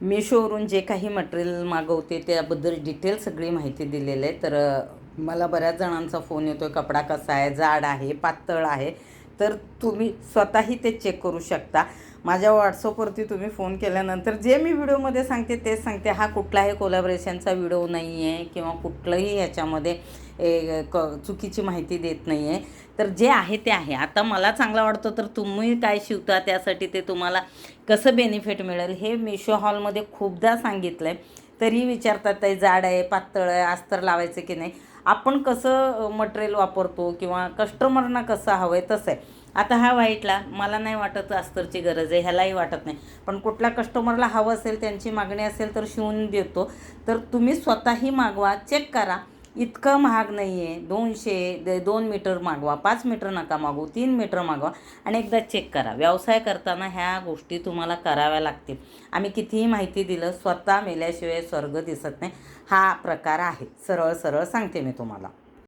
मिशोवरून जे काही मटेरियल मागवते त्याबद्दल डिटेल सगळी माहिती दिलेली आहे. तर मला बऱ्याच जणांचा फोन येतो आहे कपडा कसा आहे जाड आहे पातळ आहे. तर तुम्ही स्वतःही ते चेक करू शकता. माझ्या व्हॉट्सअपवरती तुम्ही फोन केल्यानंतर जे मी व्हिडिओमध्ये सांगते तेच सांगते. हा कुठलाही कोलॅबरेशनचा व्हिडिओ नाही आहे किंवा कुठलंही ह्याच्यामध्ये ए, क चुकीची माहिती देत नाही आहे तर जे आहे ते आहे. आता मला चांगलं वाटतं तर तुम्ही काय शिवता त्यासाठी ते तुम्हाला कसं बेनिफिट मिळेल हे मिशो हॉलमध्ये खूपदा सांगितलं आहे तरी विचारतात ते जाड आहे पातळ आहे अस्तर लावायचं की नाही? आपण कसं मटेरियल वापरतो किंवा कस्टमरना कसं हवं आहे तसं आहे. आता हा वाईटला मला नाही वाटत अस्तरची गरज आहे ह्यालाही वाटत नाही. पण कुठल्या कस्टमरला हवं असेल त्यांची मागणी असेल तर शिवून देतो. तर तुम्ही स्वतःही मागवा चेक करा. इतकं महाग नाही आहे दोनशे द- दोन मीटर मागवा पाच मीटर नका मागू तीन मीटर मागवा आणि एकदा चेक करा. व्यवसाय करताना ह्या गोष्टी तुम्हाला कराव्या लागतील. आम्ही कितीही माहिती दिलं स्वतः मेल्याशिवाय स्वर्ग दिसत नाही. हा प्रकार आहे. सरळ सरळ सांगते मी तुम्हाला.